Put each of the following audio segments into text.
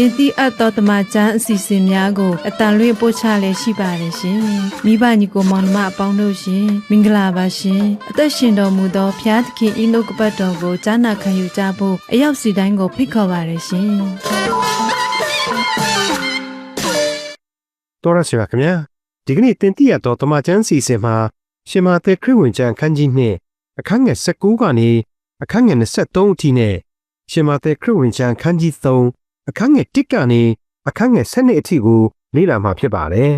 တင်တိအပ်သောတမချန်းအစီအစဉ်များကိုအတန်လွင့်ပို့ချလည်းရှိပါတယ်ရှင်။မိဘညီကိုမောင်နှမအပေါင်းတို့ရှင်မင်္ဂလာပါရှင်။အသက်ရှင်တော်မူသောဖျားသခင်ဤနှုတ်ကပတ်တော်ကိုကြားနာခံယူကြဖို့အရောက်စီတိုင်းကိုဖိတ်ခေါ်ပါတယ်ရှင်။တော်ရရှိပါခင်ဗျာဒီကနေ့တင်ပြရတော့တမချန်းစီစဉ်မှာရှင်မာသက်ခရစ်ဝင်ကျမ်းခန်းကြီးနှစ်အခန်းငယ်19ကနေအခန်းငယ်23အထိနဲ့ရှင်မာသက်ခရစ်ဝင်ကျမ်းခန်းကြီး3 အခန်းငယ်1ကနေအခန်းငယ်12အထိကိုလေ့လာမှာဖြစ်ပါတယ်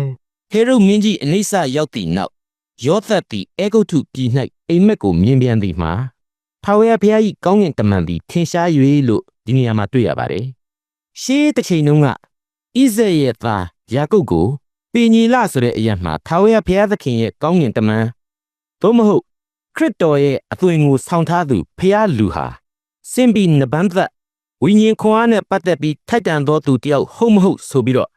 ဟေရုမင်းကြီးအနိစ္စရောက်သည့်နောက်ယောသတ်သည်အေဂုတ်ထုပြည်၌အိမ်မက်ကိုမြင်ပြန်သည်မှာထာဝရဘုရား၏ကောင်းကင်တမန်သည်ထင်ရှား၍လို့ဒီနေရာမှာတွေ့ရပါတယ်။ရှေးတစ်ချိန်တုန်းကဣဇက်ရဲ့သားယာကုပ်ကိုပင်ညီလဆိုတဲ့အရာမှာထာဝရဘုရားသခင်ရဲ့ကောင်းကင်တမန်သို့မဟုတ်ခရစ်တော်ရဲ့အသွင်ကိုဆောင်ထားသူဘုရားလူဟာစင်ဘီနဘန်သက် ဝိညာဉ်ခွန်အားနဲ့ပတ်သက်ပြီးထိုက်တန်သောသူတယောက်ဟုတ်မဟုတ်ဆိုပြီးတော့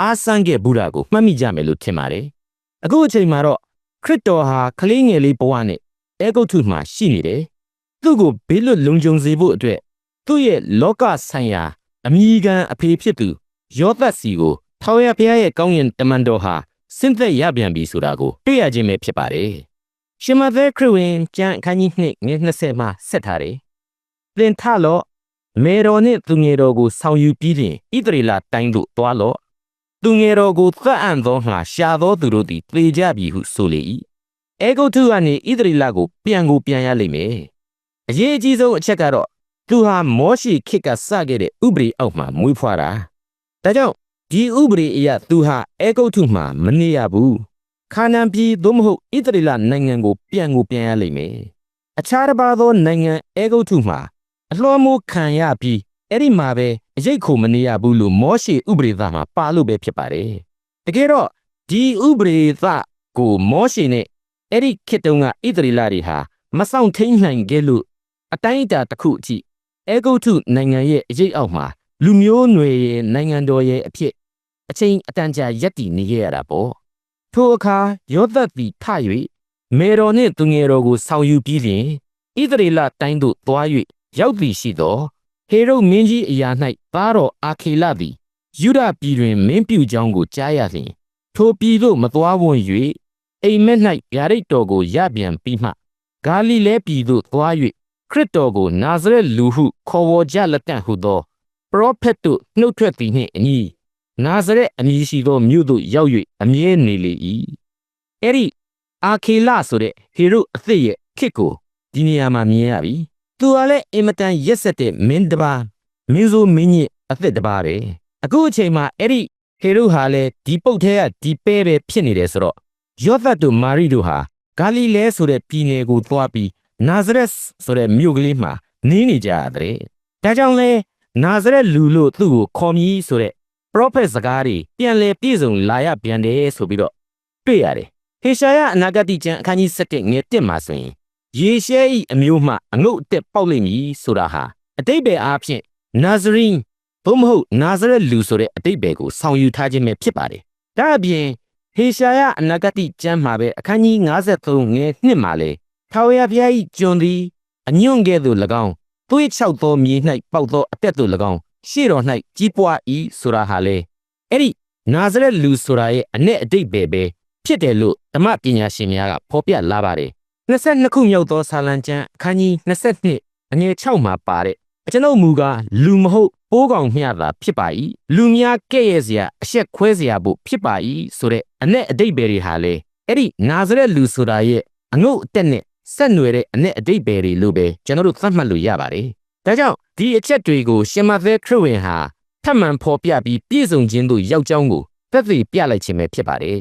အားဆန်းခဲ့ဘူးတာကိုမှတ်မိကြမယ်လို့ထင်ပါတယ်။အခုအချိန်မှာတော့ခရစ်တော်ဟာကလေးငယ်လေးဘဝနဲ့အဲဂုတ်ထုမှာရှိနေတယ်။သူ့ကိုဘေးလွတ်လုံခြုံစေဖို့အတွက်သူ့ရဲ့လောကဆိုင်ရာအမိခံအဖေဖြစ်သူယောသတ်စီကိုထာဝရဘုရားရဲ့ကောင်းကင်တမန်တော်ဟာစင့်သက်ရပြန်ပြီဆိုတာကိုတွေ့ရခြင်းပဲဖြစ်ပါတယ်။ရှင်မသက်ခရစ်ဝင်ကျမ်းအခန်းကြီး2ငွေ20မှာဆက်ထားတယ်။သင်ထလော့ မေတော်နှင့်သူငယ်တော်ကိုဆောင်ယူပြီးရင်ဣသရေလတိုင်းသို့သွားလော့သူငယ်တော်ကိုသတ်အံ့သောငှာရှာသောသူတို့သည်သေကြပြီဟုဆိုလေ၏အေဂုတ်ထုကနေဣသရေလကိုပြန်ကိုပြန်ရလိမ့်မယ်အရေးအကြီးဆုံးအချက်ကတော့သူဟာမောရှိခေတ်ကစခဲ့တဲ့ဥပဒေအောက်မှာမွေးဖွားတာဒါကြောင့်ဒီဥပဒေအရသူဟာအေဂုတ်ထုမှာမနေရဘူးခါနန်ပြည်သို့မဟုတ်ဣသရေလနိုင်ငံကိုပြန်ကိုပြန်ရလိမ့်မယ်အခြားတစ်ပါးသောနိုင်ငံအေဂုတ်ထုမှာ အလွှမ်းမိုးခံရပြီးအဲ့ဒီမှာပဲအရေးခုမနေရဘူးလို့မောရှိဥပဒေသားမှာပါလို့ပဲဖြစ်ပါတယ်တကယ်တော့ဒီဥပဒေသားကိုမောရှိနဲ့အဲ့ဒီခေတ်တုန်းကဣသရေလတွေဟာမဆောင်ထိန်နိုင်ခဲ့လို့အတိုင်းအတာတစ်ခုအထိအေဂုတ်ထုနိုင်ငံရဲ့အရေးအောက်မှာလူမျိုးနွယ်ရဲ့နိုင်ငံတော်ရဲ့အဖြစ်အချိန်အတန်ကြာရက်တည်နေခဲ့ရတာပေါ့ထိုအခါယောသတ်သည်ထ၍မေတော်နှင့်သူငယ်တော်ကိုဆောင်ယူပြီးလျှင်ဣသရေလတိုင်းသို့သွား၍ ရောက်သည်ရှိသောဟေရုမင်းကြီးအရာ၌သားတော်အာခေလသည်ယူဒပြည်တွင်မင်းပြုကြောင်းကိုကြားရလျင်ထိုပြည်သို့မသွားဝွန်၍အိမ်မက်၌ဗျာဒိတ်တော်ကိုရပြန်ပြီးမှဂါလိလဲပြည်သို့သွား၍ခရစ်တော်ကိုနာဇရက်လူဟုခေါ်ဝေါ်ကြလက်တန့်ဟုသောပရောဖက်တို့နှုတ်ထွက်သည်နှင့်အညီနာဇရက်အမည်ရှိသောမြို့သို့ရောက်၍အမြဲနေလေ၏အဲ့ဒီအာခေလဆိုတဲ့ဟေရုအသစ်ရဲ့ခေတ်ကိုဒီနေရာမှာမြင်ရပြီ သူကလည်းအင်မတန်ရက်ဆက်တဲ့မင်းတစ်ပါးမင်းဆိုမင်းကြီးအသစ်တစ်ပါးပဲအခုအချိန်မှာအဲ့ဒီဟေရုဟာလည်းဒီပုတ်ထဲကဒီပဲပဲဖြစ်နေတယ်ဆိုတော့ယောသတ်တို့မာရိတို့ဟာဂါလိလဲဆိုတဲ့ပြည်နယ်ကိုသွားပြီးနာဇရက်ဆိုတဲ့မြို့ကလေးမှာနေနေကြရတယ်ဒါကြောင့်လဲနာဇရက်လူလို့သူ့ကိုခေါ်မြည်ဆိုတဲ့ပရောဖက်စကားတွေပြန်လဲပြည့်စုံလာရပြန်တယ်ဆိုပြီးတော့တွေ့ရတယ်ဟေရှာယအနာဂတိကျမ်းအခန်းကြီး7ငယ်1မှာဆိုရင် ယေရှဲဤအမျိုးမှအငုတ်အတက်ပေါက်လိမ့်မည်ဆိုတာဟာအတိတ်ပဲအားဖြင့်နာဇရင်ဘုမဟုတ်နာဇရက်လူဆိုတဲ့အတိတ်ပဲကိုဆောင်ယူထားခြင်းပဲဖြစ်ပါတယ်။ဒါအပြင်ဟေရှာယအနာဂတိကျမ်းမှာပဲအခန်းကြီး53ငယ်1မှာလေထာဝရဘုရား၏ကျွန်သည်အညွန့်ကဲ့သို့၎င်းသွေးချောက်သောမြေ၌ပေါက်သောအတက်သို့၎င်းရှေ့တော်၌ကြီးပွား၏ဆိုတာဟာလေအဲ့ဒီနာဇရက်လူဆိုတာရဲ့အ내အတိတ်ပဲပဲဖြစ်တယ်လို့ဓမ္မပညာရှင်များကဖော်ပြလာပါတယ် 22ခုမြောက်သောဆာလံကျမ်းအခန်းကြီး22အငယ်6မှာပါတဲ့အကျွန်ုပ်မူကားလူမဟုတ်ပိုးကောင်မျှတာဖြစ်ပါ၏လူများကဲ့ရဲ့စရာအဆက်ခွဲစရာဖို့ဖြစ်ပါ၏ဆိုတဲ့အ내အတိတ်ပဲတွေဟာလေအဲ့ဒီနာဇရက်လူဆိုတာရဲ့အငုတ်အတက်နဲ့ဆက်နွယ်တဲ့အ내အတိတ်ပဲတွေလို့ပဲကျွန်တော်တို့သတ်မှတ်လို့ရပါတယ်ဒါကြောင့်ဒီအချက်တွေကိုရှင်မသဲခရစ်ဝင်ဟာထပ်မံဖော်ပြပြီးပြည့်စုံခြင်းတို့ရောက်ကြောင်းကိုသက်သေပြလိုက်ခြင်းပဲဖြစ်ပါတယ်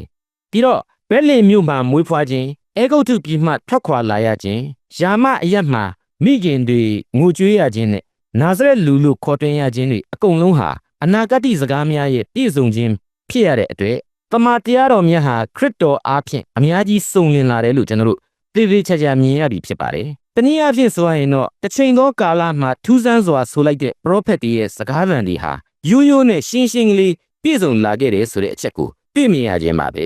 ပြီးတော့ဘဲလင်မြို့မှာမွေးဖွားခြင်း အဲဂုတ်ထုပြည်မှထွက်ခွာလာရခြင်းယာမအယက်မှမိခင်တွေငိုကြွေးရခြင်းနဲ့နာဇရက်လူလို့ခေါ်တွင်ရခြင်းတွေအကုန်လုံးဟာအနာဂတ်စကားများရဲ့ပြည့်စုံခြင်းဖြစ်ရတဲ့အတွက်တမန်တရားတော်မြတ်ဟာခရစ်တော်အားဖြင့်အများကြီးစုံလင်လာတယ်လို့ကျွန်တော်တို့သိသိချာချာမြင်ရပြီဖြစ်ပါတယ်။တနည်းအားဖြင့်ဆိုရရင်တော့တစ်ချိန်သောကာလမှာထူးဆန်းစွာဆိုလိုက်တဲ့ပရောဖက်တွေရဲ့စကားသံတွေဟာရိုးရိုးနဲ့ရှင်းရှင်းကလေးပြည့်စုံလာခဲ့တယ်ဆိုတဲ့အချက်ကိုတွေ့မြင်ရခြင်းပါပဲ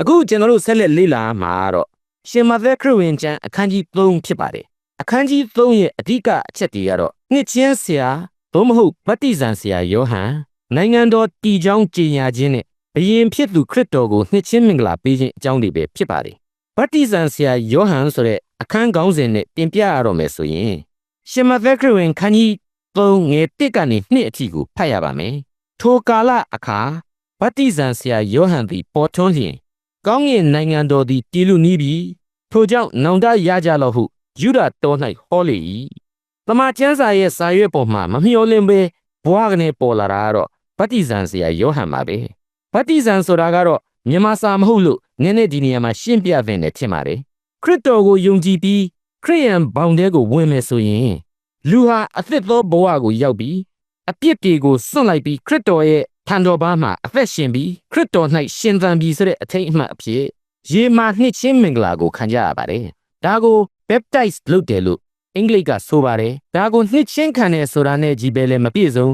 အခုကျွန်တော်တို့ဆက်လက်လေ့လာမှာတော့ ရှင်မသက်ခရစ်ဝင်ကျမ်းအခန်းကြီး3ဖြစ်ပါတယ်အခန်းကြီး3ရဲ့အဓိကအချက်တွေကတော့နှစ်ချင်းဆရာသို့မဟုတ်ဗတ္တိဇံဆရာယောဟန်နိုင်ငံတော်တည်ကြောင်းကြေညာခြင်းနဲ့ဘယင်ဖြစ်သူခရစ်တော်ကိုနှစ်ချင်းမင်္ဂလာပေးခြင်းအကြောင်းတွေပဲဖြစ်ပါတယ်ဗတ္တိဇံဆရာယောဟန်ဆိုတဲ့အခန်းကောင်းစဉ်နဲ့တင်ပြရတော့မယ်ဆိုရင်ရှင်မသက်ခရစ်ဝင်ခန်းကြီး3ငယ်1ကနေ2အထိကိုဖတ်ရပါမယ်ထိုကာလအခါဗတ္တိဇံဆရာယောဟန်သည်ပေါ်ထွန်းလျင် ကောင်းကင်နိုင်ငံတော်သည်တည်လူနီးပြီထိုကြောင့်နောင်တရကြလော့ဟုယူဒတော်၌ဟောလေ၏တမန်ကျမ်းစာရဲ့စာရွက်ပေါ်မှာမမျှော်လင့်ပဲဘွားကနေပေါ်လာတာကတော့ဗတ္တိဇံဆရာယောဟန်ပါပဲဗတ္တိဇံဆိုတာကတော့မြန်မာစာမဟုတ်လို့နည်းနည်းဒီနေရာမှာရှင်းပြသင့်တယ်ထင်ပါတယ်ခရစ်တော်ကိုယုံကြည်ပြီးခရိယန်ဘောင်တဲကိုဝင်မယ်ဆိုရင်လူဟာအသစ်သောဘဝကိုရောက်ပြီးအပြစ်တွေကိုစွန့်လိုက်ပြီးခရစ်တော်ရဲ့ ထံတော်ဘာမှာအသက်ရှင်ပြီးခရစ်တော်၌ရှင်သန်ပြီးဆိုတဲ့အထိတ်အမှတ်အဖြစ်ရေမာနှစ်ချင်းမင်္ဂလာကိုခံကြရပါတယ်ဒါကို baptize လုပ်တယ်လို့အင်္ဂလိပ်ကဆိုပါတယ်ဒါကိုနှစ်ချင်းခံတယ်ဆိုတာနဲ့ကြီးပဲလည်းမပြည့်စုံ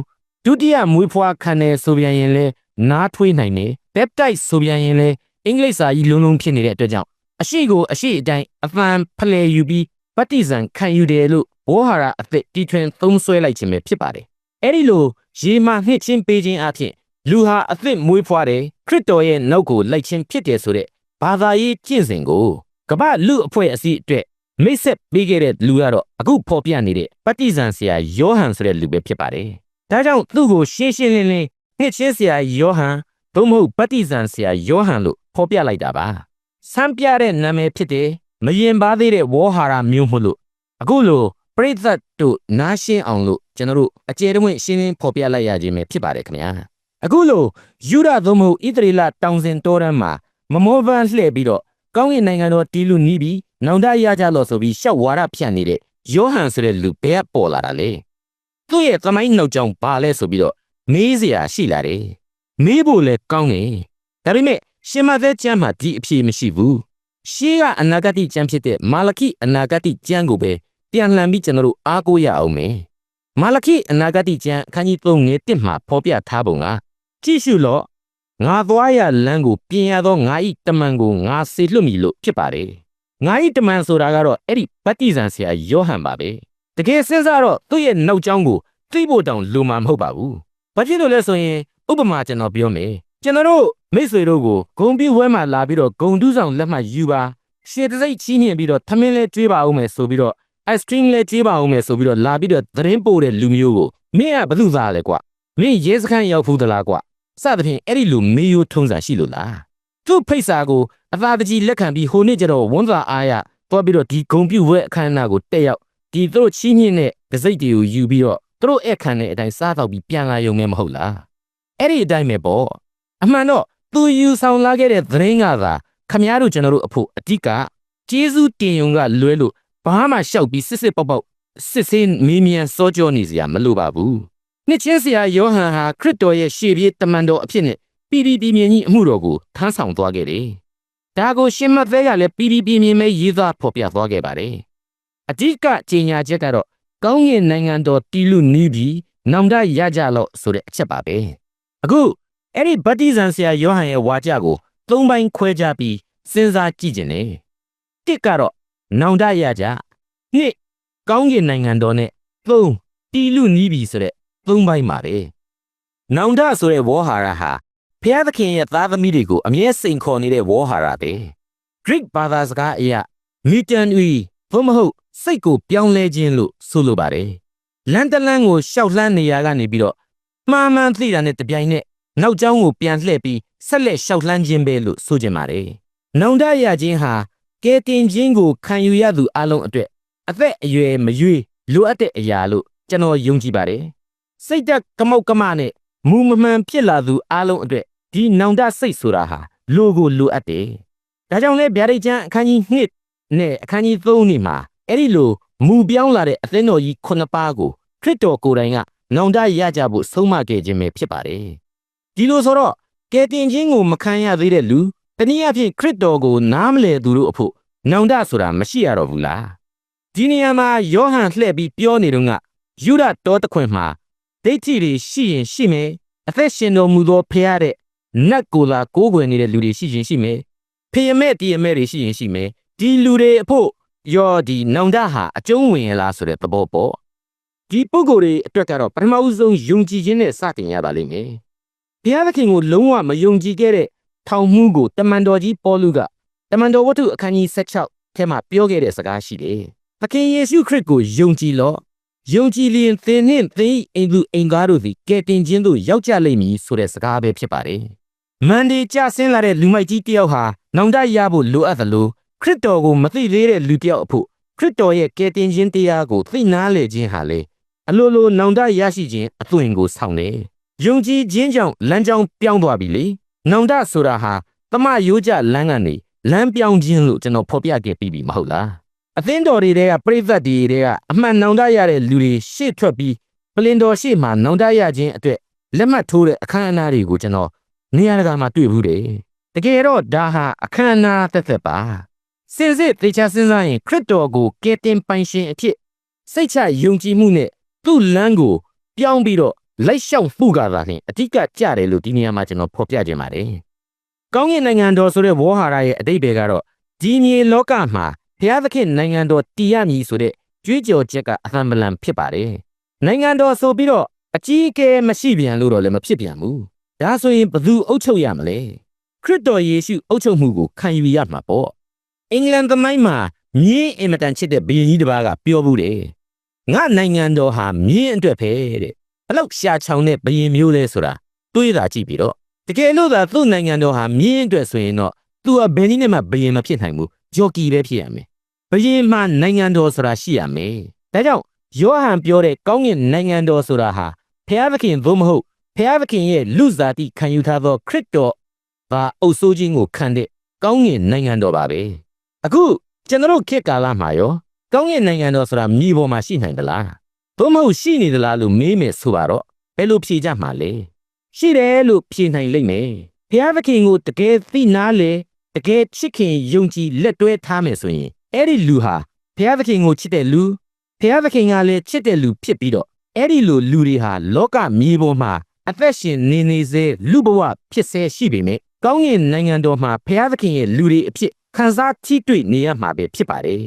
ဒုတိယမွေးဖွားခံတယ်ဆိုပြန်ရင်လည်းနားထွေးနိုင်တယ် baptize ဆိုပြန်ရင်လည်းအင်္ဂလိပ်စာကြီးလုံးလုံးဖြစ်နေတဲ့အတွက်ကြောင့်အရှိကိုအရှိအတိုင်းအဖန်ဖလှယ်ယူပြီးပဋိဇံခံယူတယ်လို့ဘောဟာရအသစ်တီထွင်သုံးဆွဲလိုက်ခြင်းပဲဖြစ်ပါတယ်အဲ့ဒီလိုရေမာနှစ်ချင်းပေးခြင်းအဖြစ် လူဟာအသစ်မွေးဖွားတယ်ခရစ်တော်ရဲ့နောက်ကိုလိုက်ခြင်းဖြစ်တယ်ဆိုတဲ့ဘာသာရေးကျင့်စဉ်ကိုကမ္ဘာလူအဖွဲ့အစည်းအတွက်မိတ်ဆက်ပေးခဲ့တဲ့လူကတော့အခုဖော်ပြနေတဲ့ပဋိဇံဆရာယောဟန်ဆိုတဲ့လူပဲဖြစ်ပါတယ်ဒါကြောင့်သူ့ကိုရှင်းရှင်းလင်းလင်းနှစ်ချင်းဆရာယောဟန်သို့မဟုတ်ပဋိဇံဆရာယောဟန်လို့ဖော်ပြလိုက်တာပါဆန်းပြတဲ့နာမည်ဖြစ်တယ်မရင်ပါသေးတဲ့ဝေါ်ဟာရမျိုးမို့လို့အခုလိုပရိသတ်တို့နားရှင်းအောင်လို့ကျွန်တော်တို့အကျယ်တဝင့်ရှင်းလင်းဖော်ပြလိုက်ရခြင်းပဲဖြစ်ပါတယ်ခင်ဗျာ အခုလိုယူဒသို့မဟုတ်ဣသရေလတောင်စဉ်တောတန်းမှာမမောပန်းလှည့်ပြီးတော့ကောင်းကင်နိုင်ငံတော်တီးလူနီးပြီးနောင်တရကြလို့ဆိုပြီးရှောက်ဝါရဖြန့်နေတဲ့ယောဟန်ဆိုတဲ့လူဘယ်ကပေါ်လာတာလဲသူ့ရဲ့သမိုင်းနှုတ်ကြောင်ဘာလဲဆိုပြီးတော့မေးစရာရှိလာတယ်မေးဖို့လဲကောင်းတယ်ဒါပေမဲ့ရှင်မသက်ကျမ်းမှာဒီအဖြေမရှိဘူးရှေးကအနာဂတ်ကျမ်းဖြစ်တဲ့မာလခိအနာဂတ်ကျမ်းကိုပဲပြန်လှန်ပြီးကျွန်တော်တို့အားကိုးရအောင်မယ်မာလခိအနာဂတ်ကျမ်းအခန်းကြီး3ငယ်1မှာဖော်ပြထားပုံက ကြည့်ရှုလော့ငါသွားရလမ်းကိုပြင်ရသောငါဤတမန်ကိုငါစေလွတ်မည်လို့ဖြစ်ပါတယ်ငါဤတမန်ဆိုတာကတော့အဲ့ဒီဗတ္တိဇံဆရာယောဟန်ပါပဲတကယ်စဉ်းစားတော့သူ့ရဲ့နောက်ကျောင်းကိုသိဖို့တောင်လိုမှာမဟုတ်ပါဘူးဘာဖြစ်လို့လဲဆိုရင်ဥပမာကျွန်တော်ပြောမယ်ကျွန်တော်တို့မိတ်ဆွေတို့ကိုဂုံပြူဝဲမှာလာပြီးတော့ဂုံတူးဆောင်လက်မှတ်ယူပါရှေ့တစိတ်ချီးမြှင့်ပြီးတော့ထမင်းလဲကျွေးပါဦးမယ်ဆိုပြီးတော့ ice cream လဲကျွေးပါဦးမယ်ဆိုပြီးတော့လာပြီးတော့သတင်းပို့တဲ့လူမျိုးကိုမင်းကဘယ်သူသားလဲကွာမင်းရဲစခန်းရောက်ဖူးသလားကွာ စသဖြင့်အဲ့ဒီလူမေးရိုးထုံးစံရှိလို့လားသူ့ဖိတ်စာကိုအသာတကြီးလက်ခံပြီးဟိုနေ့ကျတော့ဝန်သာအားရတွားပြီးတော့ဒီဂုံပြူဝဲအခမ်းအနားကိုတက်ရောက်ဒီသူတို့ချီးမြှင့်တဲ့ဒစိတ်တွေကိုယူပြီးတော့သူတို့အခမ်းတဲ့အတိုင်းစားတော့ပြီးပြန်လာရုံနဲ့မဟုတ်လားအဲ့ဒီအတိုင်းပဲပေါ့အမှန်တော့သူယူဆောင်လာခဲ့တဲ့သတင်းကသာခမည်းတော်ကျွန်တော်တို့အဖို့အဓိကကျေးဇူးတင်ယုံကလွဲလို့ဘာမှရှောက်ပြီးစစ်စစ်ပေါက်ပေါက်စစ်စစ်မီးမြန်စောကြောနေစရာမလိုပါဘူး နှစ်ချင်းဆရာယောဟန်ဟာခရစ်တော်ရဲ့ရှေ့ပြေးတမန်တော်အဖြစ်နဲ့ပြည်ပြည်ပြင်းပြင်းကြီးအမှုတော်ကိုထမ်းဆောင်သွားခဲ့တယ်။ဒါကိုရှင်မသဲကလည်းပြည်ပြည်ပြင်းပြင်းပဲရေးသားဖော်ပြသွားခဲ့ပါတယ်။အဓိကကြေညာချက်ကတော့ကောင်းကင်နိုင်ငံတော်တီလူနီးပြီးနောင်တရကြလို့ဆိုတဲ့အချက်ပါပဲ။အခုအဲ့ဒီဗတ္တိဇံဆရာယောဟန်ရဲ့ဝါကြကိုသုံးပိုင်းခွဲခြားပြီးစဉ်းစားကြည့်ခြင်းလေ။တစ်ကတော့နောင်တရကြ။နှစ်ကောင်းကင်နိုင်ငံတော်နဲ့သုံးတီလူနီးပြီးဆိုတဲ့ သုံးပိုင်းပါပဲ။နောင်တဆိုတဲ့ဝေါ်ဟာရဟာဖျားသခင်ရဲ့သားသမီးတွေကိုအမြဲစိန်ခေါ်နေတဲ့ဝေါ်ဟာရပဲ။ Greek ဘာသာစကားအရမီတန်ဥဘုမဟုတ်စိတ်ကိုပြောင်းလဲခြင်းလို့ဆိုလိုပါတယ်။လန်တလန်ကိုရှောက်လှမ်းနေရကနေပြီးတော့မှားမှန်သိတာနဲ့တပြိုင်နက်နောက်ကျောင်းကိုပြန်လှည့်ပြီးဆက်လက်ရှောက်လှမ်းခြင်းပဲလို့ဆိုကြပါတယ်။နောင်တရခြင်းဟာကဲတင်ခြင်းကိုခံယူရသူအလုံးအတွက်အသက်အရွယ်မရွေးလိုအပ်တဲ့အရာလို့ကျွန်တော်ယုံကြည်ပါတယ်။ စိတ်တက်ကမောက်ကမနဲ့မူမမှန်ဖြစ်လာသူအလုံးအတွက်ဒီနောင်တစိတ်ဆိုတာဟာလိုကိုလိုအပ်တယ်။ဒါကြောင့်လဲဗျာဒိတ်ချမ်းအခန်းကြီး1နဲ့အခန်းကြီး3นี่မှာအဲ့ဒီလိုမူပြောင်းလာတဲ့အသင်းတော်ကြီး9ပါးကိုခရစ်တော်ကိုယ်တိုင်ကနောင်တရကြဖို့ဆုံးမခဲ့ခြင်းပဲဖြစ်ပါတယ်။ဒီလိုဆိုတော့ကယ်တင်ခြင်းကိုမခံရသေးတဲ့လူတနည်းအားဖြင့်ခရစ်တော်ကိုနားမလည်သူတို့အဖို့နောင်တဆိုတာမရှိရတော့ဘူးလား။ဒီနေရာမှာယောဟန်လှည့်ပြီးပြောနေတော့ကယူဒတော်တခွင်မှာ ဒိဋ္ဌိတွေရှိရင်ရှိမယ်အသက်ရှင်တော်မူသောဖရာတဲ့နတ်ကိုယ်လာကိုးကွယ်နေတဲ့လူတွေရှိရင်ရှိမယ်ဖယမဲ့တည်ရမဲ့တွေရှိရင်ရှိမယ်ဒီလူတွေအဖို့ရောဒီနောင်တဟာအကျုံးဝင်ရလားဆိုတဲ့သဘောပေါ့ဒီပုဂ္ဂိုလ်တွေအတွက်ကတော့ပထမဦးဆုံးယုံကြည်ခြင်းနဲ့စတင်ရပါလိမ့်မယ်ဘုရားသခင်ကိုလုံးဝမယုံကြည်ခဲ့တဲ့ထောင်မှုကိုတမန်တော်ကြီးပေါလုကတမန်တော်ဝတ္ထုအခန်းကြီး16ထဲမှာပြောခဲ့တဲ့စကားရှိတယ်သခင်ယေရှုခရစ်ကိုယုံကြည်လော့ ယုံကြည်လျင်သင်နှင့်သင်၏အိမ်သူအိမ်ကားတို့သည်ကယ်တင်ခြင်းသို့ရောက်ကြလိမ့်မည်ဆိုတဲ့စကားပဲဖြစ်ပါတယ်မန်ဒီကြဆင်းလာတဲ့လူမိုက်ကြီးတယောက်ဟာနောင်တရဖို့လိုအပ်သလိုခရစ်တော်ကိုမသိသေးတဲ့လူတယောက်အဖို့ခရစ်တော်ရဲ့ကယ်တင်ခြင်းတရားကိုသိနာလေခြင်းဟာလေအလိုလိုနောင်တရရှိခြင်းအသွင်ကိုဆောင်တယ်ယုံကြည်ခြင်းကြောင့်လမ်းကြောင်းပြောင်းသွားပြီလေနောင်တဆိုတာဟာတမယိုးကြလမ်းကနေလမ်းပြောင်းခြင်းလို့ကျွန်တော်ဖော်ပြခဲ့ပြီးပြီမဟုတ်လား အသင်းတော်တွေတဲကပြိသက်တွေတဲကအမှန်နောင်တရတဲ့လူတွေရှေ့ထွက်ပြီးပလင်တော်ရှေ့မှာနောင်တရခြင်းအတွက်လက်မှတ်ထိုးတဲ့အခမ်းအနားတွေကိုကျွန်တော်နေရာတကာမှာတွေ့ဘူးတယ်တကယ်တော့ဒါဟာအခမ်းအနားသက်သက်ပါစင်စစ်သေချာစဉ်းစားရင်ခရစ်တော်ကိုကယ်တင်ပိုင်ရှင်အဖြစ်စိတ်ချယုံကြည်မှုနဲ့သူ့လမ်းကိုပြောင်းပြီးတော့လိုက်လျှောက်မှုကသာလျှင်အဓိကကြတယ်လို့ဒီနေရာမှာကျွန်တော်ဖော်ပြခြင်းပါတယ်။ကောင်းကင်နိုင်ငံတော်ဆိုတဲ့ဝေါ်ဟာရရဲ့အတိတ်ပဲကတော့ဒီမြေလောကမှာ ဘုရားသခင်နိုင်ငံတော်တည်ရမည်ဆိုတဲ့ကြွေးကြော်ချက်ကအသံဗလံဖြစ်ပါတယ်။နိုင်ငံတော်ဆိုပြီးတော့အကြီးအကဲမရှိပြန်လို့တော့လည်းမဖြစ်ပြန်ဘူး။ဒါဆိုရင်ဘယ်သူအုပ်ချုပ်ရမလဲ။ခရစ်တော်ယေရှုအုပ်ချုပ်မှုကိုခံယူရမှာပေါ့။အင်္ဂလန်သမိုင်းမှာမြင်းအင်မတန်ချစ်တဲ့ဘုရင်ကြီးတစ်ပါးကပြောဘူးတယ်။ငါနိုင်ငံတော်ဟာမြင်းအတွက်ပဲတဲ့ဘလောက်ရှာချောင်တဲ့ဘယင်မျိုးလဲဆိုတာတွေးတာကြည့်ပြီးတော့တကယ်လို့သာသူ့နိုင်ငံတော်ဟာမြင်းအတွက်ဆိုရင်တော့သူကဘယ်နည်းနဲ့မှဘယင်မဖြစ်နိုင်ဘူး ဂျော်ကီပဲဖြစ်ရမယ်ဘယင်မှနိုင်ငံတော်ဆိုတာရှိရမယ်ဒါကြောင့်ယောဟန်ပြောတဲ့ကောင်းကင်နိုင်ငံတော်ဆိုတာဟာဖျားသခင်သို့မဟုတ်ဖျားသခင်ရဲ့လူစားတိခံယူထားသောခရစ်တော်ဘာအုပ်စိုးခြင်းကိုခံတဲ့ကောင်းကင်နိုင်ငံတော်ပါပဲအခုကျွန်တော်ခေတ်ကာလမှာရောကောင်းကင်နိုင်ငံတော်ဆိုတာမြေပေါ်မှာရှိနိုင်သလားသို့မဟုတ်ရှိနေသလားလို့မေးမယ်ဆိုပါတော့ဘယ်လိုဖြေကြမှာလဲရှိတယ်လို့ဖြေနိုင်လိမ့်မယ်ဘုရားသခင်ကိုတကယ်သိနာလေ တကယ်ချစ်ခင်ယုံကြည်လက်တွဲထားမယ်ဆိုရင်အဲ့ဒီလူဟာဘုရားသခင်ကိုချစ်တဲ့လူဘုရားသခင်ကလည်းချစ်တဲ့လူဖြစ်ပြီးတော့အဲ့ဒီလိုလူတွေဟာလောကမြေပေါ်မှာအသက်ရှင်နေနေစေလူဘဝဖြစ်စေရှိပေမဲ့ကောင်းကင်နိုင်ငံတော်မှာဘုရားသခင်ရဲ့လူတွေအဖြစ်ခံစားထိတွေ့နေရမှာပဲဖြစ်ပါတယ်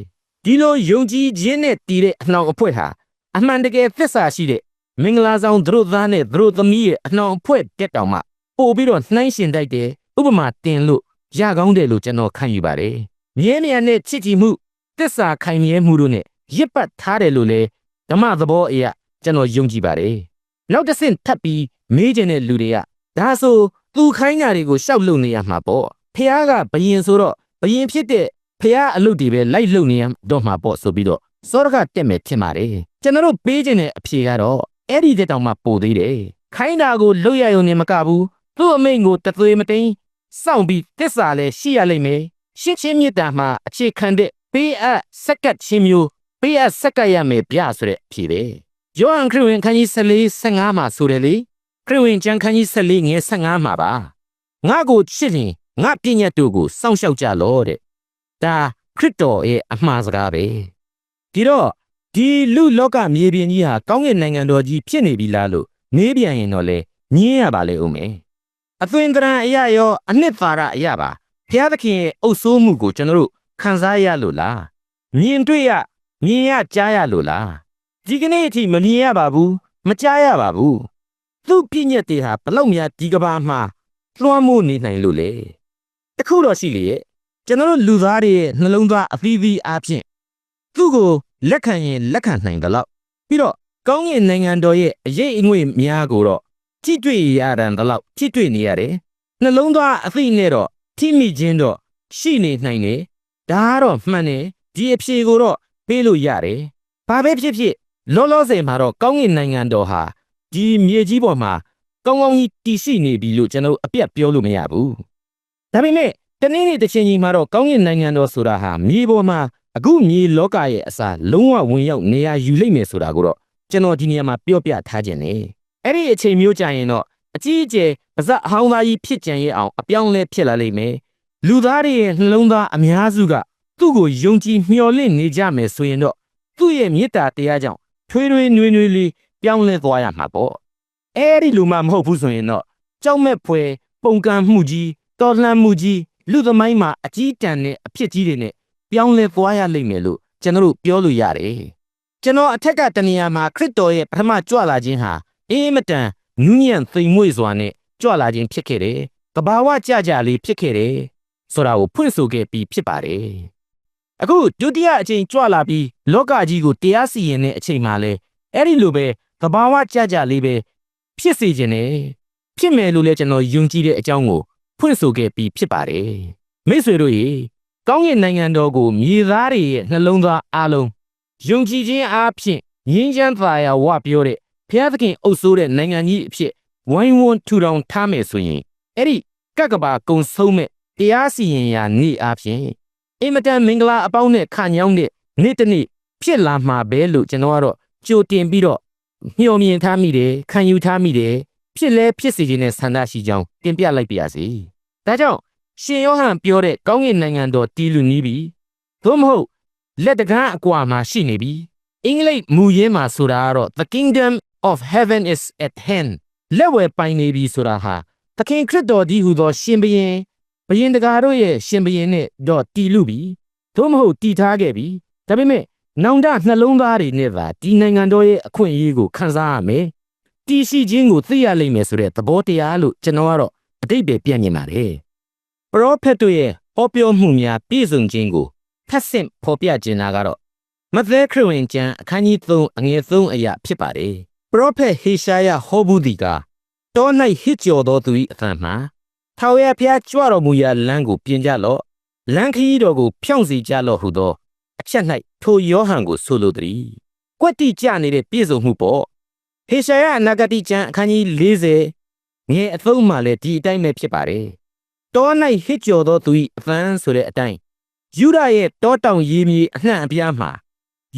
ဒီလိုယုံကြည်ခြင်းနဲ့တည်တဲ့အနှောင်အဖွဲ့ဟာအမှန်တကယ်သစ္စာရှိတဲ့မင်္ဂလာဆောင်သူတို့သားနဲ့သူတို့သမီးရဲ့အနှောင်အဖွဲ့တက်တောင်မှပို့ပြီးတော့နှိုင်းရှင်တိုက်တယ်ဥပမာတင်လို့ ရကောင်းတယ်လို့ကျွန်တော်ခံယူပါတယ်မြဲမြံတဲ့ချစ်ကြည်မှုသစ္စာခိုင်မြဲမှုတို့နဲ့ရစ်ပတ်ထားတယ်လို့လေဓမ္မသဘောအရာကျွန်တော်ယုံကြည်ပါတယ်နောက်တစ်ဆင့်ထပ်ပြီးမေးခြင်းတဲ့လူတွေကဒါဆိုသူခိုင်းညာတွေကိုရှောက်လုံနေရမှာပေါ့ဖះကဘယင်ဆိုတော့ဘယင်ဖြစ်တဲ့ဖះအလုပ်တွေပဲလိုက်လုံနေရတော့မှာပေါ့ဆိုပြီးတော့စောရကတက်မယ်ထင်ပါတယ်ကျွန်တော်တို့ပေးခြင်းတဲ့အဖြေကတော့အဲ့ဒီတဲ့တောင်မှပိုသေးတယ်ခိုင်းတာကိုလွတ်ရရုံနဲ့မကဘူးသူ့အမိန့်ကိုတသွေးမတိန် စောင့်ပြီးတစ္ဆာလည်းရှိရလိမ့်မယ်ရှင်းချင်းမြတ်တာမှာအခြေခံတဲ့ပေးအပ်စက်ကတ်ချင်းမျိုးပေးအပ်စက်ကတ်ရမယ်ဗျဆိုတဲ့အဖြေပဲယောဟန်ခရစ်ဝင်ခန်းကြီး14 15မှာဆိုတယ်လေခရစ်ဝင်ကျမ်းခန်းကြီး14ငယ်15မှာပါငါကိုချစ်ရင်ငါပြည့်ညတ်တို့ကိုစောင့်ရှောက်ကြလောတဲ့ဒါခရစ်တော်ရဲ့အမှားစကားပဲဒီတော့ဒီလူလောကမြေပြင်ကြီးဟာကောင်းကင်နိုင်ငံတော်ကြီးဖြစ်နေပြီလားလို့မေးပြန်ရင်တော့လေညင်းရပါလေဦးမယ် အသွင်သဏ္ဍာန်အရာရောအနှစ်သာရအရာပါဘုရားသခင်ရဲ့အုပ်စိုးမှုကိုကျွန်တော်တို့ခံစားရလို့လားမြင်တွေ့ရမြင်ရကြားရလို့လားဒီကနေ့အထိမမြင်ရပါဘူးမကြားရပါဘူးသူ့ပြည့်ညက်တွေဟာဘလောက်များဒီကဘာမှာလွှမ်းမိုးနေနိုင်လို့လေတခုတော့ရှိလေရဲ့ကျွန်တော်တို့လူသားတွေရဲ့နှလုံးသားအသီးသီးအားဖြင့်သူ့ကိုလက်ခံရင်လက်ခံနိုင်တယ်လို့ပြီးတော့ကောင်းကင်နိုင်ငံတော်ရဲ့အရေးအငွေ့များကိုတော့ ကြည့်တွေ့ရတဲ့လောက်ကြည့်တွေ့နေရတယ်နှလုံးသားအသိနဲ့တော့ထိမိခြင်းတော့ရှိနေနိုင်တယ်ဒါကတော့မှန်တယ်ဒီအဖြေကိုတော့ပေးလို့ရတယ်ဘာပဲဖြစ်ဖြစ်လောလောဆယ်မှာတော့ကောင်းကင်နိုင်ငံတော်ဟာဒီမြေကြီးပေါ်မှာကောင်းကောင်းကြီးတည်ရှိနေပြီလို့ကျွန်တော်အပြတ်ပြောလို့မရဘူးဒါပေမဲ့တနေ့နေ့တစ်ချိန်ကြီးမှာတော့ကောင်းကင်နိုင်ငံတော်ဆိုတာဟာမြေပေါ်မှာအခုမြေလောကရဲ့အစားလုံးဝဝင်ရောက်နေရာယူလိုက်မယ်ဆိုတာကိုတော့ကျွန်တော်ဒီနေရာမှာပြောပြထားခြင်းနဲ့ အဲ့ဒီအချိန်မျိုးကြာရင်တော့အကြီးအကျယ်ပါဇက်အဟောင်းသားကြီးဖြစ်ကြံရဲ့အောင်အပြောင်းလဲဖြစ်လာလိမ့်မယ်လူသားတွေရဲ့နှလုံးသားအများစုကသူ့ကိုယုံကြည်မျှော်လင့်နေကြမယ်ဆိုရင်တော့သူ့ရဲ့မေတ္တာတရားကြောင့်ထွေးထွေးနွေးနွေးလေးပြောင်းလဲသွားရမှာပေါ့အဲ့ဒီလူမှမဟုတ်ဘူးဆိုရင်တော့ကြောက်မဲ့ဖွယ်ပုံကံမှုကြီးတော်လှန်မှုကြီးလူသမိုင်းမှာအကြီးတန်းနဲ့အဖြစ်ကြီးတွေနဲ့ပြောင်းလဲသွားရလိမ့်မယ်လို့ကျွန်တော်တို့ပြောလို့ရတယ်ကျွန်တော်အထက်ကတနေရာမှာခရစ်တော်ရဲ့ပထမကြွလာခြင်းဟာ အင်းမတန်နူးညံ့သိမ်မွေ့စွာနဲ့ကြွလာခြင်းဖြစ်ခဲ့တယ်တဘာဝကြကြလေးဖြစ်ခဲ့တယ်ဆိုတာကိုဖွင့်ဆိုခဲ့ပြီးဖြစ်ပါတယ်အခုဒုတိယအချိန်ကြွလာပြီးလောကကြီးကိုတရားစီရင်တဲ့အချိန်မှာလဲအဲ့ဒီလိုပဲတဘာဝကြကြလေးပဲဖြစ်စေခြင်းနဲ့ဖြစ်မယ်လို့လဲကျွန်တော်ယုံကြည်တဲ့အကြောင်းကိုဖွင့်ဆိုခဲ့ပြီးဖြစ်ပါတယ်မိတ်ဆွေတို့ရေကောင်းကင်နိုင်ငံတော်ကိုမြေသားတွေရဲ့နှလုံးသားအားလုံးယုံကြည်ခြင်းအားဖြင့်ငြင်းချမ်းသာယာဝပြောတဲ့ ဘုရားသခင်အုပ်ဆိုးတဲ့နိုင်ငံကြီးအဖြစ်ဝိုင်းဝန်းထူထောင်ထားမယ်ဆိုရင်အဲ့ဒီကက်ကဘာကုံဆုံးမဲ့တရားစီရင်ရာနေ့အားဖြင့်အင်မတန်မင်္ဂလာအပေါင်းနဲ့ခညောင်းတဲ့နေ့တစ်နေ့ဖြစ်လာမှာပဲလို့ကျွန်တော်ကတော့ကြိုတင်ပြီးတော့မျှော်မြင်ထားမိတယ်ခံယူထားမိတယ်ဖြစ်လဲဖြစ်စေခြင်းနဲ့ဆန္ဒရှိကြောင်းတင်ပြလိုက်ပါရစေ။ဒါကြောင့်ရှင်ယောဟန်ပြောတဲ့ကောင်းကင်နိုင်ငံတော်တီးလူနီးပြီ။သို့မဟုတ်လက်တကန်းအကွာမှာရှိနေပြီ။အင်္ဂလိပ်မူရင်းမှာဆိုတာကတော့ the kingdom of heaven is at hand လက်ဝဲပိုင်နေပြီဆိုတာဟာသခင်ခရစ်တော်ဒီဟူသော ရှင်ဘုရင်ဘုရင်တကာတို့ရဲ့ရှင်ဘုရင်နဲ့တော့တီလူပြီ။သို့မဟုတ်တီထားခဲ့ပြီ။ဒါပေမဲ့နောင်တနှလုံးသားတွေနဲ့သာဒီနိုင်ငံတော်ရဲ့အခွင့်အရေးကိုခန်းစားရမယ်။တီရှိခြင်းကိုသိရလိမ့်မယ်ဆိုတဲ့သဘောတရားလို့ကျွန်တော်ကတော့အတိတ်ပဲပြတ်မြင်ပါတယ်။ပရောဖက်တို့ရဲ့ဟောပြောမှုများပြည့်စုံခြင်းကိုဖတ်ဆင့်ဖော်ပြခြင်းနာကတော့မဿဲခရစ်ဝင်ကျမ်းအခန်းကြီး3အငယ်3အရာဖြစ်ပါတယ်။ ပရောဖက်ဟေရှာယဟောဘူးဒီကတော၌ဟစ်ကြော်သောသူ၏အသံမှာထာဝရဘုရားကြွတော်မူရာလမ်းကိုပြင်ကြလော့။လမ်းခရီးတော်ကိုဖြောင့်စေကြလော့ဟုသောအချက်၌ထိုယောဟန်ကိုဆိုလိုသည်။ကွက်တိကြနေတဲ့ပြည့်စုံမှုပေါ့။ဟေရှာယအနာဂတိကျမ်းအခန်းကြီး40ငယ်အသုံးမှလည်းဒီအတိုင်းပဲဖြစ်ပါတယ်။တော၌ဟစ်ကြော်သောသူ၏အသံဆိုတဲ့အတိုင်းယူဒရဲ့တောတောင်ရေမြေအနှံ့အပြားမှာ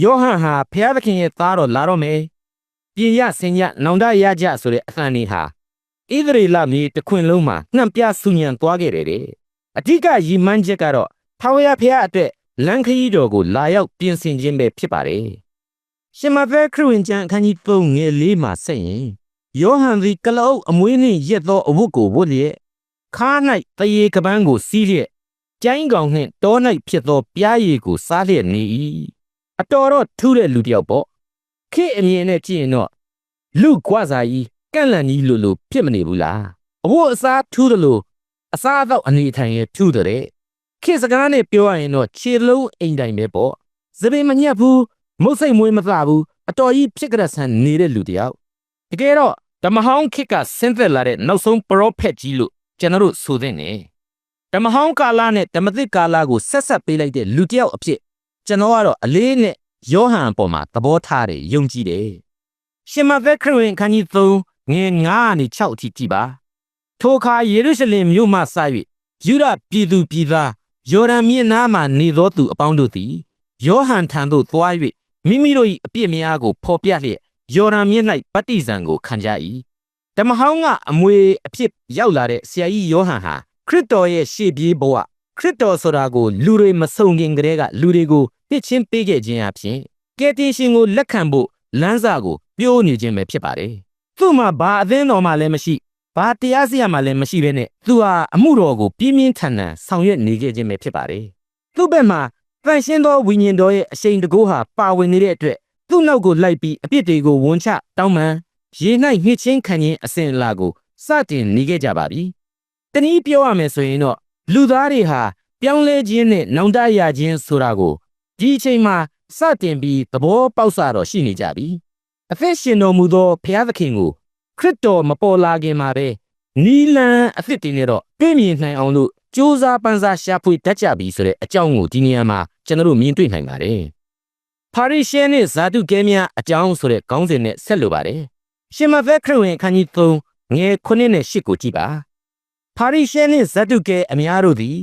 ယောဟန်ဟာဘုရားသခင်ရဲ့သားတော်လာတော့မယ်။ ပြင်ရဆင်ရနောင်တရကြဆိုတဲ့အသံនេះဟာဣသရေလမြေတစ်ခွင်လုံးမှာနှံ့ပြဆူညံသွားခဲ့တယ်တဲ့အဓိကရည်မှန်းချက်ကတော့ထာဝရဘုရားအတွက်လမ်းခရီးတော်ကိုလာရောက်ပြင်ဆင်ခြင်းပဲဖြစ်ပါတယ်။ရှင်မဖဲခရစ်ဝင်ကျမ်းအခန်းကြီး3ငယ်4မှာဆက်ရင်ယောဟန်သည်ကလောအမွေးနှင့်ရက်သောအဝတ်ကိုဝတ်လျက်ခါး၌တရေကပန်းကိုစီးလျက်ကျိုင်းကောင်နှင့်တော၌ဖြစ်သောပြားရည်ကိုစားလျက်နေ၏အတော်တော့ထူးတဲ့လူတစ်ယောက်ပေါ့ ခေအမြင်နဲ့ကြည့်ရင်တော့လူကွာစာကြီးကန့်လန့်ကြီးလိုလိုဖြစ်မနေဘူးလားအဝတ်အစားထူးတယ်လို့အစားအသောက်အနေထိုင်ရဲ့ထူးတယ်ခေစကားနဲ့ပြောရရင်တော့ခြေလုံးအိမ်တိုင်ပဲပေါ့သပင်မညက်ဘူးမုတ်စိတ်မွေးမသဘူးအတော်ကြီးဖြစ်ကြတဲ့ဆန်နေတဲ့လူတစ်ယောက်တကယ်တော့ဓမ္မဟောင်းခေတ်ကဆင်းသက်လာတဲ့နောက်ဆုံးပရောဖက်ကြီးလို့ကျွန်တော်တို့ဆိုတဲ့နေဓမ္မဟောင်းကာလနဲ့ဓမ္မသစ်ကာလကိုဆက်ဆက်ပေးလိုက်တဲ့လူတစ်ယောက်အဖြစ်ကျွန်တော်ကတော့အလေးနဲ့ ယောဟန်အပေါ်မှာသဘောထားတယ်ယုံကြည်တယ်ရှင်မသက်ခရစ်ဝင်ခန်းကြီး3ငွေ9နဲ့6အထိကြည်ပါထိုအခါယေရုရှလင်မြို့မှစ၍ယူဒပြည်သူပြည်သားယော်ဒန်မြစ်နားမှနေသောသူအပေါင်းတို့သည်ယောဟန်ထံသို့သွား၍မိမိတို့၏အပြစ်များကိုဖော်ပြလျက်ယော်ဒန်မြစ်၌ပတ္တိဇံကိုခံကြ၏ဓမ္မဟောင်းကအမွေအဖြစ်ရောက်လာတဲ့ဆရာကြီးယောဟန်ဟာခရစ်တော်ရဲ့ရှေ့ပြေးဘဝ ခရစ်တော်ဆိုတာကိုလူတွေမစုံခင်ကတည်းကလူတွေကိုပြစ်ချင်းပေးခဲ့ခြင်းအပြင်ကယ်တင်ရှင်ကိုလက်ခံဖို့လမ်းစာကိုပြိုးနေခြင်းပဲဖြစ်ပါတယ်သူ့မှာဘာအသင်းတော်မှလည်းမရှိဘာတရားစရာမှလည်းမရှိဘဲနဲ့သူဟာအမှုတော်ကိုပြင်းပြင်းထန်ထန်ဆောင်ရွက်နေခဲ့ခြင်းပဲဖြစ်ပါတယ်သူ့ဘက်မှာတန်ရှင်းသောဝိညာဉ်တော်ရဲ့အရှိန်တကိုးဟာပါဝင်နေတဲ့အတွက်သူ့နောက်ကိုလိုက်ပြီးအပြစ်တွေကိုဝန်ချတောင်းပန်ရေ၌ညှစ်ချင်းခံခြင်းအစဉ်အလာကိုစတင်နေခဲ့ကြပါပြီတနည်းပြောရမယ်ဆိုရင်တော့ လူသားတွေဟာပြောင်းလဲခြင်းနဲ့နောင်တရခြင်းဆိုတာကိုဒီအချိန်မှာစတင်ပြီးသဘောပေါက်စတော့ရှိနေကြပြီအသက်ရှင်တော်မူသောဘုရားသခင်ကိုခရစ်တော်မပေါ်လာခင်မှာပဲနီလန်အသစ်တင်နေတော့တွေ့မြင်နိုင်အောင်လို့စ조사ပန်းစားရှာဖွေတတ်ကြပြီဆိုတဲ့အကြောင်းကိုဒီနေရာမှာကျွန်တော်တို့မြင်တွေ့နိုင်ပါတယ်။ပါရီရှဲနဲ့ဇာတုကဲများအကြောင်းဆိုတဲ့ခေါင်းစဉ်နဲ့ဆက်လိုပါတယ်။ရှင်မဖက်ခရစ်ဝင်အခန်းကြီး3ငယ်9နဲ့10ကိုကြည့်ပါ။ ပါရီရှဲနဲ့ဇာတုကဲအများတို့သည်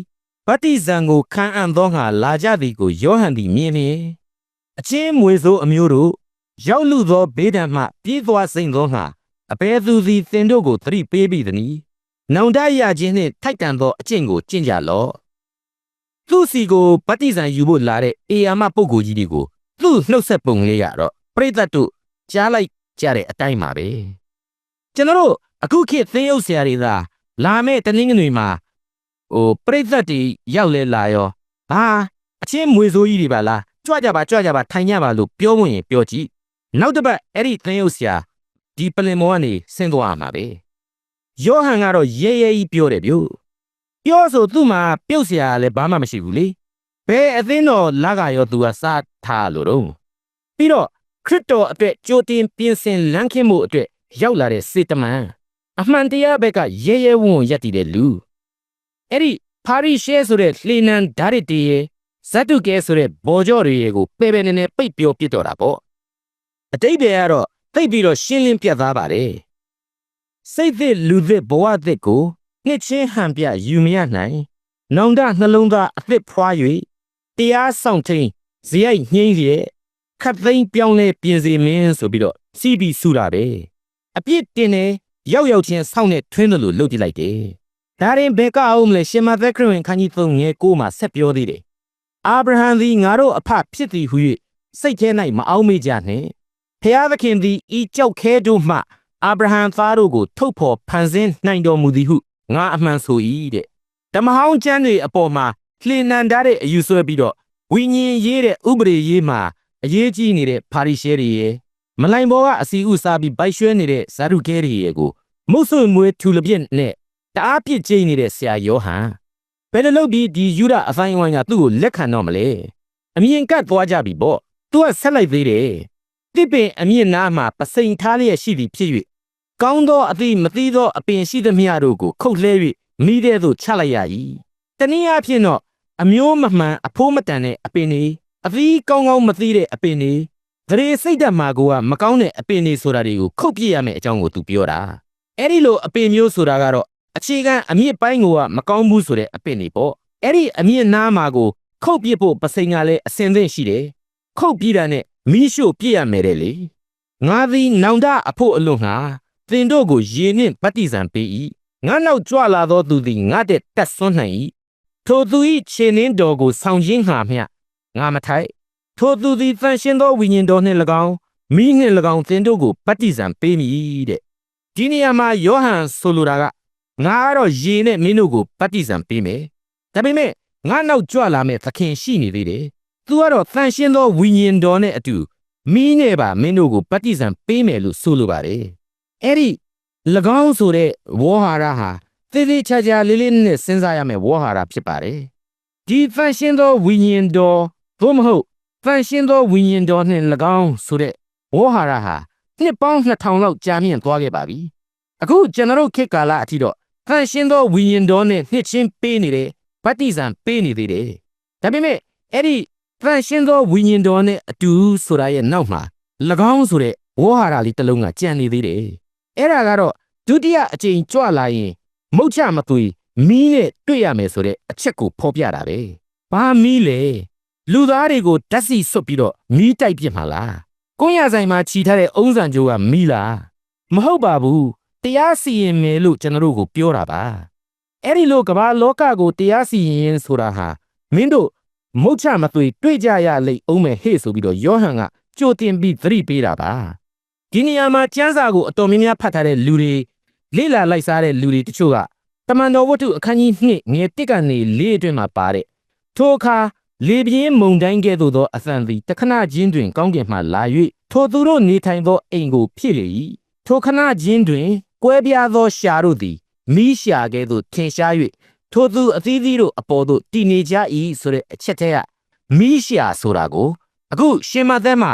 ဗတ္တိဇံကိုခံအံ့သောငါလာကြသည်ကိုယောဟန်သည်မြင်လျင်အချင်းမွေဆိုးအမျိုးတို့ရောက်လူသောဘေးဒဏ်မှပြေးသွားစိမ့်သောငါအဘယ်သူသည်သင်တို့ကိုသတိပေးပြီးသနည်းနောင်တရခြင်းနှင့်ထိုက်တန်သောအကျင့်ကိုကျင့်ကြလော့သူစီကိုဗတ္တိဇံယူဖို့လာတဲ့အေယာမပုဂ္ဂိုလ်ကြီးတွေကိုသူ့နှုတ်ဆက်ပုံလေးရတော့ပရိသတ်တို့ကြားလိုက်ကြတဲ့အတိုင်းပါပဲကျွန်တော်တို့အခုခေတ်သင်းရုပ်ဆရာတွေသာ လာမဲ့တနင်္ဂနွေမှာဟိုပြိသက်တွေရောက်လဲလာရောဟာအချင်းမွေဆိုးကြီးတွေပါလားကြွကြပါကြွကြပါထိုင်ကြပါလို့ပြောဝင်ရင်ပြောကြည့်နောက်တစ်ပတ်အဲ့ဒီသင်းရုပ်ဆရာဒီပလင်မောကနေဆင်းသွားမှာပဲယောဟန်ကတော့ရဲရဲကြီးပြောတယ်ဗျို့ပြောဆိုသူ့မှာပြုတ်ဆရာလည်းဘာမှမရှိဘူးလေဘယ်အသင်းတော်လာကရောသူကစားထားလို့တော့ပြီးတော့ခရစ်တော်အတွက်ကြိုတင်ပြင်ဆင်လမ်းခင်းမှုအတွက်ရောက်လာတဲ့စေတမန် အမှန်တရားဘက်ကရဲရဲဝံ့ဝံ့ရက်တည်တဲ့လူအဲ့ဒီပါရီရှဲဆိုတဲ့လှေနံဓာတ်တွေရဲ့ဇတ်တုကဲဆိုတဲ့ဘော်ကြော့တွေရဲ့ကိုပဲပဲနေနေပိတ်ပြောပစ်တော့တာပေါ့အတိတ်တွေကတော့သိပ်ပြီးတော့ရှင်းလင်းပြတ်သားပါတယ်စိတ်သစ်လူသစ်ဘဝသစ်ကိုနှစ်ချင်းဟန်ပြယူမရနိုင်နောင်တနှလုံးသားအသစ်ဖွား၍တရားဆောင်ထိန်ဇယိုက်ညှိမ့်ရဲ့ခတ်သိမ်းပြောင်းလဲပြင်စီမင်းဆိုပြီးတော့စီးပြီးဆူတာပဲအပြစ်တင်နေ ရောက်ရောက်ချင်းစောင့်နေထွင်းတယ်လို့လုပ်ပြလိုက်တယ်ဒါရင်ဘယ်ကအောင်မလဲရှင်မသက်ခရစ်ဝင်ခန်းကြီး3ငယ်9မှာဆက်ပြောသေးတယ်အာဗြဟံသည်ငါတို့အဖဖြစ်သည်ဟု၍စိတ်ထဲ၌မအောင်မေ့ကြနှင့်ဖျားသခင်သည်ဤကြောက်ခဲတို့မှအာဗြဟံသားတို့ကို ထုတ်ဖော်ဖန်ဆင်းနိုင်တော်မူသည်ဟုငါအမှန်ဆို၏တဲ့ဓမ္မဟောင်းကျမ်းတွေအပေါ်မှာလှင်နံထားတဲ့အယူဆွဲပြီးတော့ဝိညာဉ်ရေးတဲ့ဥပဒေရေးမှာအရေးကြီးနေတဲ့ပါရီရှဲတွေရဲ့ မလိုင်ဘောကအစီဥစားပြီးဘိုက်ရွှဲနေတဲ့ဇာရုကဲတွေရဲ့ကိုမုတ်ဆွေမွေးထူလပြစ်နဲ့တအားပြစ်ကျိနေတဲ့ဆရာယောဟန်ဘယ်လိုလုပ်ပြီးဒီယူဒအဖိုင်းဝိုင်းကသူ့ကိုလက်ခံတော့မလဲအမြင်ကတ်သွားကြပြီပေါ့သူကဆက်လိုက်သေးတယ်တစ်ပင်အမြင့်နားမှာပစိန်ထားလျက်ရှိသည်ဖြစ်၍ကောင်းသောအသည့်မသီးသောအပင်ရှိသမျှတို့ကိုခုတ်လှဲ၍မိတဲ့သို့ချလိုက်ရ၏တနည်းအားဖြင့်တော့အမျိုးမမှန်အဖိုးမတန်တဲ့အပင်တွေအသီးကောင်းကောင်းမသီးတဲ့အပင်တွေ သရေစိတ်ဓာတ်မှာကိုကမကောင်းတဲ့အပင်တွေဆိုတာတွေကိုခုတ်ပြစ်ရမယ့်အကြောင်းကိုသူပြောတာအဲ့ဒီလိုအပင်မျိုးဆိုတာကတော့အခြေခံအမြင့်ပိုင်းကိုကမကောင်းဘူးဆိုတဲ့အပင်တွေပေါ့အဲ့ဒီအမြင့်နားမှာကိုခုတ်ပြစ်ဖို့ပစိန်ကလည်းအစင်သင့်ရှိတယ်ခုတ်ပြတာနဲ့မီးရှို့ပြစ်ရမယ်တဲ့လေငါသည်နောင်တအဖို့အလွန်ငါသင်တို့ကိုရေနှင့်ဗတ္တိဇံပေး၏ငါနောက်ကြွလာသောသူသည်ငါတဲ့တက်ဆွမ်းနိုင်၏ထိုသူ၏ခြေနှင်းတော်ကိုဆောင်ရင်းငှာမျှငါမထိုက် ထိုသူသည်တန်ရှင်းသောဝိညာဉ်တော်နှင့်၎င်းမိနှင့်၎င်းသင်တို့ကိုဗတ္တိဇံပေးမည်တဲ့ဒီနေရာမှာယောဟန်ဆိုလိုတာကငါကတော့ရေနဲ့မင်းတို့ကိုဗတ္တိဇံပေးမယ်ဒါပေမဲ့ငါနောက်ကြွလာမဲ့သခင်ရှိနေသေးတယ်သူကတော့တန်ရှင်းသောဝိညာဉ်တော်နဲ့အတူမိနဲ့ပါမင်းတို့ကိုဗတ္တိဇံပေးမယ်လို့ဆိုလိုပါတယ်အဲ့ဒီ၎င်းဆိုတဲ့ဝေါ်ဟာရဟာသေသေးချာချာလေးလေးနဲ့စဉ်းစားရမယ်ဝေါ်ဟာရဖြစ်ပါတယ်ဒီတန်ရှင်းသောဝိညာဉ်တော်သို့မဟုတ် တန်ရှင်းသောဝိညာဉ်တော်နှင့်၎င်းဆိုတဲ့ဝေါ်ဟာရဟာနှစ်ပေါင်း2000လောက်ကြာမြင့်သွားခဲ့ပါပြီအခုကျွန်တော်တို့ခေတ်ကာလအထိတော့တန်ရှင်းသောဝိညာဉ်တော်နဲ့နှစ်ချင်းပေးနေတဲ့ဗတ္တိဇံပေးနေသေးတယ်ဒါပေမဲ့အဲ့ဒီတန်ရှင်းသောဝိညာဉ်တော်နဲ့အတူဆိုတာရဲ့နောက်မှာ၎င်းဆိုတဲ့ဝေါ်ဟာရလေးတစ်လုံးကကြံနေသေးတယ်အဲ့ဒါကတော့ဒုတိယအကြိမ်ကြွလာရင်မုတ်ချမသွေမီးနဲ့တွေ့ရမယ်ဆိုတဲ့အချက်ကိုဖော်ပြတာပဲ။ဘာမီးလဲ လူသားတွေကိုဓာတ်စီဆွတ်ပြီးတော့မီးတိုက်ပြစ်မှာလား။ကွန်းရဆိုင်မှာခြီထားတဲ့အုံးစံကြိုးကမီးလား။မဟုတ်ပါဘူး။တရားစီရင်မယ်လို့ကျွန်တော်တို့ကိုပြောတာပါ။အဲ့ဒီလိုကမ္ဘာလောကကိုတရားစီရင်ဆိုတာဟာမင်းတို့မုတ်ချမသွေတွေ့ကြရလိမ့်အောင်မယ်ဟေ့ဆိုပြီးတော့ယောဟန်ကကြိုတင်ပြီးသတိပေးတာပါ။ဒီနေရာမှာကျမ်းစာကိုအတော်များများဖတ်ထားတဲ့လူတွေလေ့လာလိုက်စားတဲ့လူတွေတချို့ကတမန်တော်ဝတ္ထုအခန်းကြီး2ငယ်1ကနေ4အတွင်းမှာပါတဲ့ထိုအခါ လေပြင်းမုန်တိုင်းကဲ့သို့သောအသံသည်တခဏချင်းတွင်ကောင်းကင်မှလာ၍ထိုသူတို့နေထိုင်သောအိမ်ကိုဖြစ်လေ၏ထိုခဏချင်းတွင်ကွဲပြားသောရှာတို့သည်မိရှာကဲ့သို့ထင်ရှား၍ထိုသူအသီးသီးတို့အပေါ်သို့တည်နေကြ၏ဆိုတဲ့အချက်တည်းကမိရှာဆိုတာကိုအခုရှင်မသက်မှာ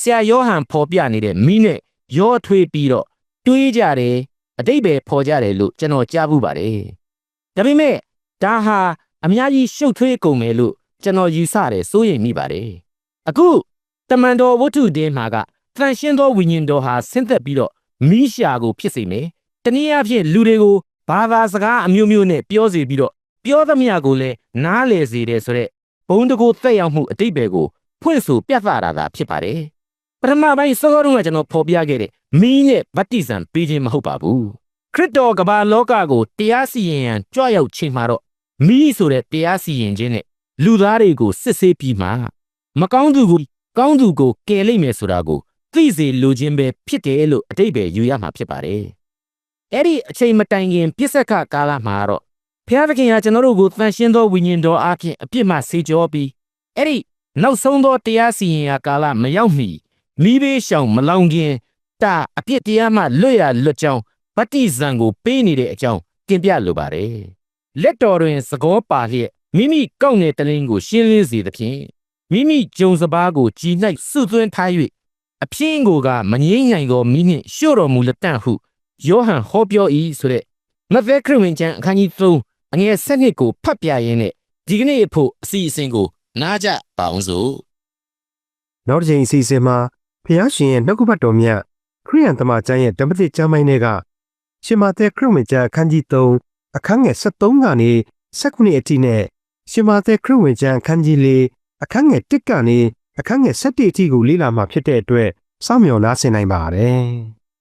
ဆရာယောဟန်ဖော်ပြနေတဲ့မိနဲ့ရောထွေးပြီးတော့တွေးကြတယ်အတိတ်ပဲဖော်ကြတယ်လို့ကျွန်တော်ကြားဘူးပါတယ်။ဒါပေမဲ့ဒါဟာအများကြီးရှုပ်ထွေးကုန်မယ်လို့ ကျွန်တော်ယူဆတယ်စိုးရိမ်မိပါတယ်။အခုတမန်တော်ဝတ္ထုတင်းမှာကတန်ရှင်းသောဝိညာဉ်တော်ဟာဆင်းသက်ပြီးတော့မိရှာကိုဖြစ်စေမယ်။တနည်းအားဖြင့်လူတွေကိုဘာသာစကားအမျိုးမျိုးနဲ့ပြောစေပြီးတော့ပြောသမျှကိုလည်းနားလည်စေတယ်ဆိုတော့ဘုံတကိုသက်ရောက်မှုအတိတ်ပဲကိုဖွင့်ဆိုပြသတာသာဖြစ်ပါတယ်။ပထမပိုင်းစောစောတုန်းကကျွန်တော်ဖော်ပြခဲ့တဲ့မီးနဲ့ဗတ္တိဇံပေးခြင်းမဟုတ်ပါဘူးခရစ်တော်ကမ္ဘာလောကကိုတရားစီရင်ရန်ကြွရောက်ခြင်းမှာတော့မီးဆိုတဲ့တရားစီရင်ခြင်းနဲ့ လူသားတွေကိုစစ်ဆေးပြီးမှမကောင်းသူကိုကောင်းသူကိုကယ်လိမ့်မယ်ဆိုတာကိုသိစေလိုခြင်းပဲဖြစ်တယ်လို့အတိတ်ပဲယူရမှာဖြစ်ပါတယ်အဲ့ဒီအချိန်မတိုင်ခင်ပြစ္ဆကကာလမှာတော့ဖျားသခင်ကကျွန်တော်တို့ကိုတန်ရှင်းသောဝိညာဉ်တော်အပြင်အပြစ်မှဆေးကြောပြီးအဲ့ဒီနောက်ဆုံးသောတရားစီရင်ရာကာလမရောက်မီမိဘေးရှောင်မလောင်ခင်တာအပြစ်တရားမှလွတ်ရလွတ်ကြောင်းဗတ္တိဇံကိုပေးနေတဲ့အကြောင်းတင်ပြလိုပါတယ်လက်တော်တွင်သကောပါလျက် မိမိကောက်ငယ်တလင်းကိုရှင်းလင်းစေသဖြင့်မိမိဂျုံစပားကိုကြည်၌စွသွင်းထား၍အပြင်းကိုကမငိမ့်နိုင်သောမိနှင့်ရှို့တော်မူလက်တန့်ဟုယောဟန်ဟောပြော၏ဆိုတဲ့မဿဲခရစ်ဝင်ကျမ်းအခန်းကြီး3အငယ်7ကိုဖတ်ပြရင်းနဲ့ဒီကနေ့ဖို့အစီအစဉ်ကိုနားကြပါအောင်စို့နောက်တစ်ချိန်အစီအစဉ်မှာဖျားရှင်ရဲ့နှုတ်ကပတ်တော်မြတ်ခရိယန်တမန်ကျမ်းရဲ့ဓမ္မသစ်ကျမ်းပိုင်းတွေကရှင်မာသက်ခရစ်ဝင်ကျမ်းအခန်းကြီး3အခန်းငယ်73ကနေ19အထိနဲ့ ရှင်မာသက်ခရစ်ဝင်ကျမ်းအခန်းကြီး4အခန်းငယ်1ကနေအခန်းငယ်7အထိကိုလေ့လာမှာဖြစ်တဲ့အတွက်စောင့်မျှော်နားဆင်နိုင်ပါတယ်။